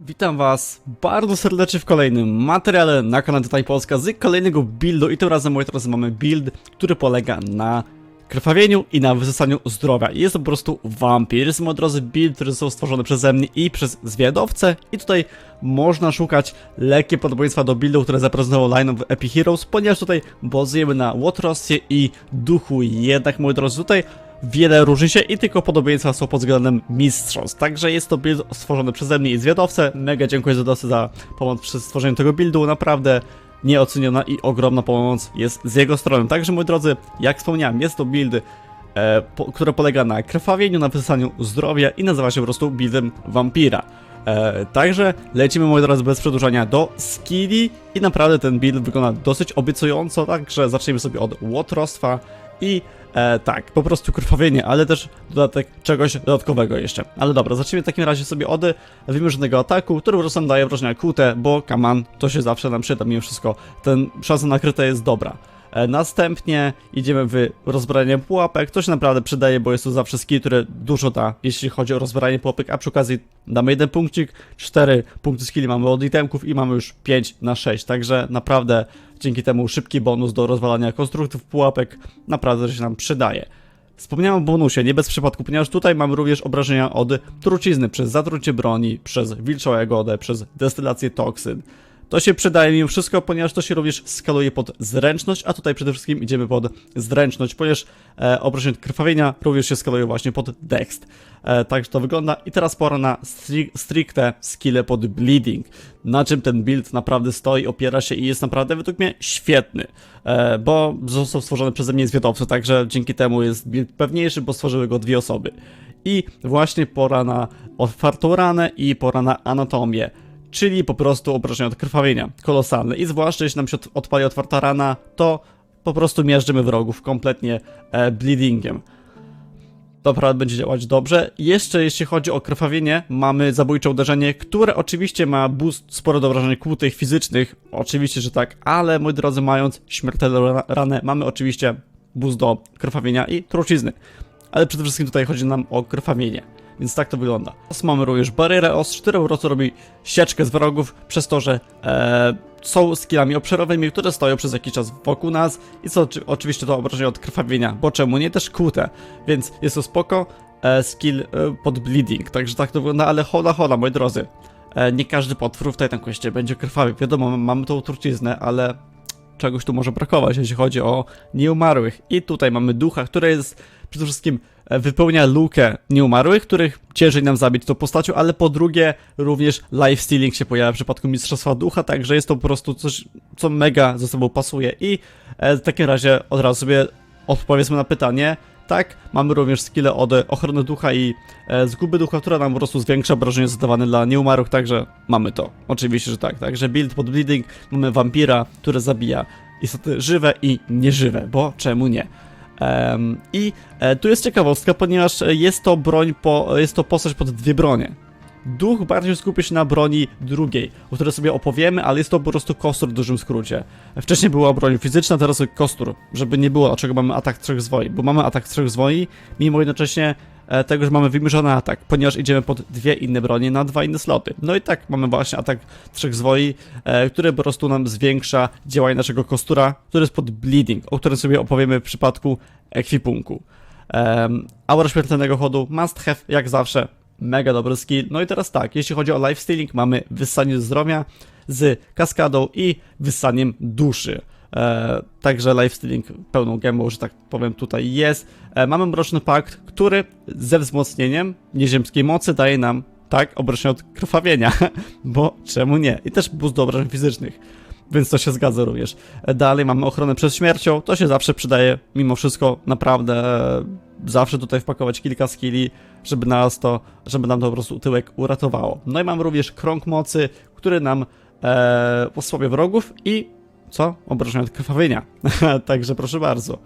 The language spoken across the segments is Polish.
Witam was bardzo serdecznie w kolejnym materiale na kanale Tutaj Polska z kolejnego buildu i tym razem, moi drodzy, mamy build, który polega na krwawieniu i na wysysaniu zdrowia. Jest to po prostu wampir. Jest, moi drodzy, build, który został stworzony przeze mnie i przez zwiadowcę i tutaj można szukać lekkie podobieństwa do buildu, które zaprezentował line w Epic Heroes, ponieważ tutaj bazujemy na Łotrostie i Duchu. Jednak, moi drodzy, tutaj wiele różni się i tylko podobieństwa są pod względem mistrzostw. Także jest to build stworzony przeze mnie i zwiadowcę. Mega dziękuję zwiadowcy za pomoc przy stworzeniu tego buildu. Naprawdę nieoceniona i ogromna pomoc jest z jego strony. Także moi drodzy, jak wspomniałem, jest to build, e, po, polega na krwawieniu, na wysysaniu zdrowia i nazywa się po prostu buildem wampira. E, także lecimy moi drodzy bez przedłużania do skilli i naprawdę ten build wygląda dosyć obiecująco, także zaczniemy sobie od łotrostwa i e, tak, po prostu krwawienie, ale też dodatek czegoś dodatkowego jeszcze. Ale dobra, zacznijmy w takim razie sobie od wymierzonego ataku, który nam daje wrażenia kłute, bo kaman to się zawsze nam przyda mimo wszystko. Ten szansa na kryte jest dobra. E, Następnie idziemy w rozbrajanie pułapek, to się naprawdę przydaje, bo jest to zawsze skill, który dużo da, jeśli chodzi o rozbrajanie pułapek, a przy okazji damy jeden punkcik, 4 punkty skilli mamy od itemków i mamy już 5 na 6, także naprawdę dzięki temu szybki bonus do rozwalania konstruktów pułapek naprawdę się nam przydaje. Wspomniałem o bonusie, nie bez przypadku, ponieważ tutaj mamy również obrażenia od trucizny przez zatrucie broni, przez wilczą jagodę, przez destylację toksyn. To się przydaje mimo wszystko, ponieważ to się również skaluje pod zręczność, a tutaj przede wszystkim idziemy pod zręczność, ponieważ e, obrażenie od krwawienia również się skaluje właśnie pod dext. E, tak to wygląda. I teraz pora na stri stricte skille pod bleeding. Na czym ten build naprawdę stoi, opiera się i jest naprawdę według mnie świetny. E, bo został stworzony przeze mnie zwiadowców, także dzięki temu jest build pewniejszy, bo stworzyły go dwie osoby. I właśnie pora na otwartą ranę i pora na anatomię czyli po prostu obrażenia od krwawienia. Kolosalne. I zwłaszcza jeśli nam się od- odpali otwarta rana, to po prostu miażdżymy wrogów kompletnie e, bleedingiem. To naprawdę będzie działać dobrze. Jeszcze jeśli chodzi o krwawienie, mamy zabójcze uderzenie, które oczywiście ma boost sporo do obrażeń kłutych fizycznych, oczywiście, że tak, ale moi drodzy, mając śmiertelną ra- ranę, mamy oczywiście boost do krwawienia i trucizny. Ale przede wszystkim tutaj chodzi nam o krwawienie. Więc tak to wygląda. Teraz mamy również barierę po prostu robi sieczkę z wrogów przez to, że e, są skillami obszarowymi, które stoją przez jakiś czas wokół nas i oczy- oczywiście to obrażenie od krwawienia, bo czemu nie też kłute, więc jest to spoko e, skill e, pod bleeding, także tak to wygląda, ale hola hola moi drodzy. E, nie każdy potwór w Titan Questie będzie krwawy, wiadomo mamy tą truciznę, ale czegoś tu może brakować, jeśli chodzi o nieumarłych. I tutaj mamy ducha, który jest przede wszystkim wypełnia lukę nieumarłych, których ciężej nam zabić tą postacią, ale po drugie również life stealing się pojawia w przypadku Mistrzostwa Ducha, także jest to po prostu coś, co mega ze sobą pasuje. I e, w takim razie od razu sobie odpowiedzmy na pytanie. Tak, mamy również skille od ochrony ducha i e, zguby ducha, która nam po prostu zwiększa obrażenie zadawane dla nieumarłych, także mamy to. Oczywiście, że tak. Także build pod bleeding, mamy wampira, który zabija istoty żywe i nieżywe, bo czemu nie? I e, tu jest ciekawostka, ponieważ jest to broń, po, jest to postać pod dwie bronie. Duch bardziej skupia się na broni drugiej, o której sobie opowiemy, ale jest to po prostu kostur w dużym skrócie. Wcześniej była broń fizyczna, teraz kostur, żeby nie było, dlaczego mamy atak trzech zwoi. Bo mamy atak trzech zwoi, mimo jednocześnie e, tego, że mamy wymierzony atak, ponieważ idziemy pod dwie inne bronie na dwa inne sloty. No i tak mamy właśnie atak trzech zwoi, e, który po prostu nam zwiększa działanie naszego kostura, który jest pod bleeding, o którym sobie opowiemy w przypadku ekwipunku. Um, aura śmiertelnego chodu, must have, jak zawsze, mega dobry skill. No i teraz tak, jeśli chodzi o life stealing, mamy wyssanie zdrowia z kaskadą i wyssaniem duszy. E, także life stealing pełną gębą, że tak powiem, tutaj jest. E, mamy mroczny pakt, który ze wzmocnieniem nieziemskiej mocy daje nam tak obrażenia od krwawienia, bo czemu nie? I też boost do obrażeń fizycznych. Więc to się zgadza również. E, Dalej mamy ochronę przed śmiercią. To się zawsze przydaje, mimo wszystko, naprawdę. e, Zawsze tutaj wpakować kilka skilli, żeby nas to, żeby nam to po prostu tyłek uratowało. No i mamy również krąg mocy, który nam e, osłabia wrogów i co? Obrażenia od krwawienia. Także proszę bardzo.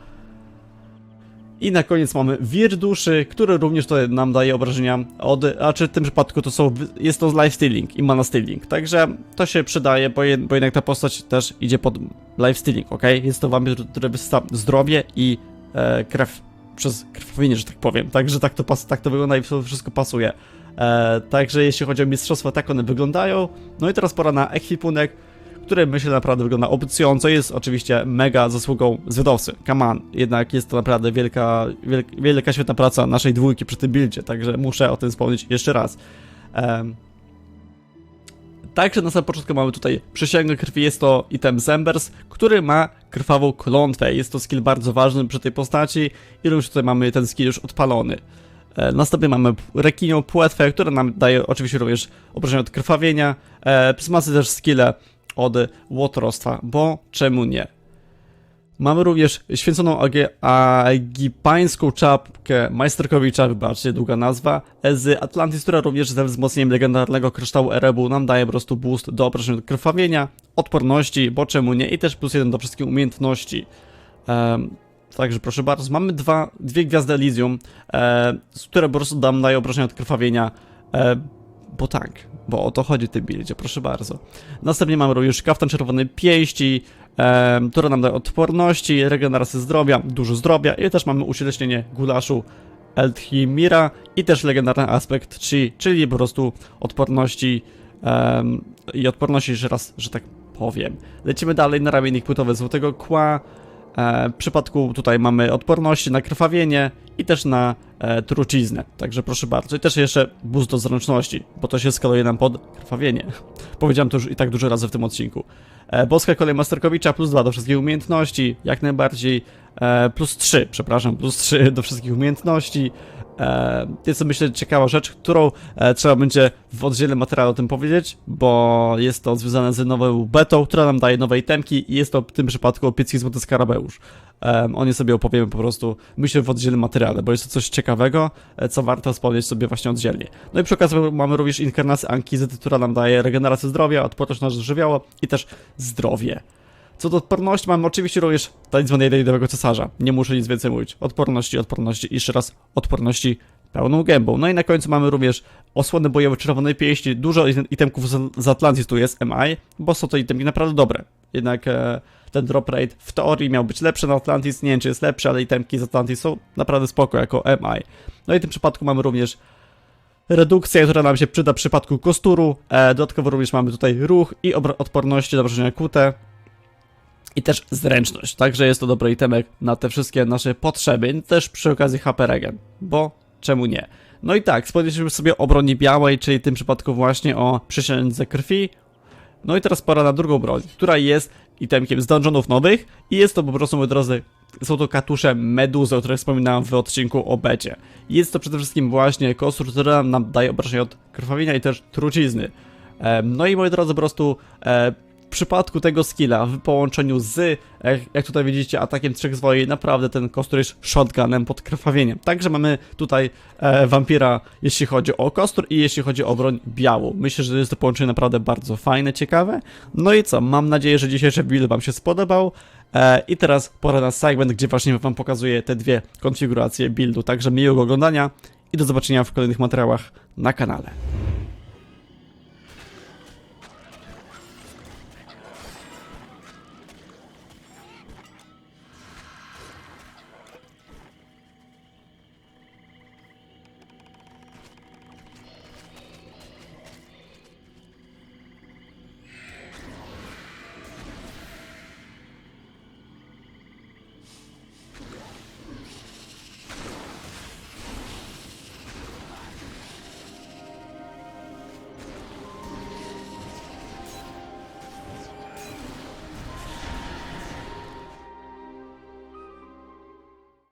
I na koniec mamy wir duszy, który również to nam daje obrażenia od, a czy w tym przypadku to są, jest to life stealing i mana stealing, także to się przydaje, bo, bo jednak ta postać też idzie pod life stealing, ok? Jest to wampir, który wysysa zdrowie i e, krew przez krwawienie, że tak powiem, także tak to, pas, tak to wygląda i wszystko pasuje. E, także jeśli chodzi o mistrzostwa, tak one wyglądają. No i teraz pora na ekwipunek, który myślę naprawdę wygląda obiecująco. Jest oczywiście mega zasługą zwiadowcy. Come on. Jednak jest to naprawdę wielka, wielka, wielka świetna praca naszej dwójki przy tym buildzie, także muszę o tym wspomnieć jeszcze raz. Em, Także na samym początku mamy tutaj przysięgę krwi, jest to item Zembers, który ma krwawą klątwę. Jest to skill bardzo ważny przy tej postaci i również tutaj mamy ten skill już odpalony. E, Następnie mamy rekinią płetwę, która nam daje oczywiście również obrażenia od krwawienia, e, masy też skille od łotrostwa, bo czemu nie? Mamy również święconą agipańską czapkę Majsterkowicza, wybaczcie, długa nazwa, z Atlantis, która również ze wzmocnieniem legendarnego kryształu Erebu nam daje po prostu boost do obrażeń od krwawienia, odporności, bo czemu nie, i też plus jeden do wszystkich umiejętności. Em, Także proszę bardzo, mamy dwa, dwie gwiazdy Elysium, e, które po prostu nam dają obrażenia od krwawienia, e, bo tak, bo o to chodzi w tym buildzie, proszę bardzo. Następnie mamy również kaftan czerwonej pięści, e, która nam daje odporności, regenerację zdrowia, dużo zdrowia i też mamy ucieleśnienie gulaszu Eldhimira i też legendarny aspekt Chi, czyli po prostu odporności em, i odporności, że raz, że tak powiem. Lecimy dalej na ramiennik płytowy Złotego Kła, E, w przypadku tutaj mamy odporności na krwawienie i też na e, truciznę, także proszę bardzo. I też jeszcze boost do zręczności, bo to się skaluje nam pod krwawienie. Powiedziałem to już i tak dużo razy w tym odcinku. E, boska kolej Masterkowicza plus 2 do wszystkich umiejętności, jak najbardziej. E, plus 3, przepraszam, plus 3 do wszystkich umiejętności. E, jest to myślę ciekawa rzecz, którą e, trzeba będzie w oddzielnym materiale o tym powiedzieć, bo jest to związane z nową betą, która nam daje nowe itemki i jest to w tym przypadku opiecki złoty skarabeusz. O nie sobie opowiemy po prostu, myślę, w oddzielnym materiale, bo jest to coś ciekawego, e, co warto wspomnieć sobie właśnie oddzielnie. No i przy okazji mamy również inkarnację Ankizyty, która nam daje regenerację zdrowia, odporność na żywioło i też zdrowie. Co do odporności, mamy oczywiście również talizman jednego cesarza. Nie muszę nic więcej mówić. Odporności, odporności jeszcze raz odporności pełną gębą. No i na końcu mamy również osłony bojowe czerwonej pięści. Dużo item- itemków z, Atlantis tu jest, MI, bo są to itemki naprawdę dobre. Jednak e, ten drop rate w teorii miał być lepszy na Atlantis. Nie wiem, czy jest lepszy, ale itemki z Atlantis są naprawdę spoko jako MI. No i w tym przypadku mamy również redukcję, która nam się przyda w przypadku kosturu. E, dodatkowo również mamy tutaj ruch i odporności do obrażenia kute i też zręczność. Także jest to dobry itemek na te wszystkie nasze potrzeby. Też przy okazji HP regen, bo czemu nie? No i tak, spodziewaliśmy sobie o broni białej, czyli w tym przypadku właśnie o przysiędze krwi. No i teraz pora na drugą broń, która jest itemkiem z dungeonów nowych i jest to po prostu, moi drodzy, są to katusze meduzy, o których wspominałem w odcinku o becie. Jest to przede wszystkim właśnie kostur, który nam- daje obrażenia od krwawienia i też trucizny. No i moi drodzy, po prostu e, przypadku tego skilla w połączeniu z, jak tutaj widzicie, atakiem trzech zwoi, naprawdę ten kostur jest shotgunem pod krwawieniem. Także mamy tutaj e, wampira, jeśli chodzi o kostur i jeśli chodzi o broń białą. Myślę, że jest to połączenie naprawdę bardzo fajne, ciekawe. No i co, mam nadzieję, że dzisiejszy build wam się spodobał. E, I teraz pora na segment, gdzie właśnie wam pokazuję te dwie konfiguracje buildu. Także miłego oglądania i do zobaczenia w kolejnych materiałach na kanale.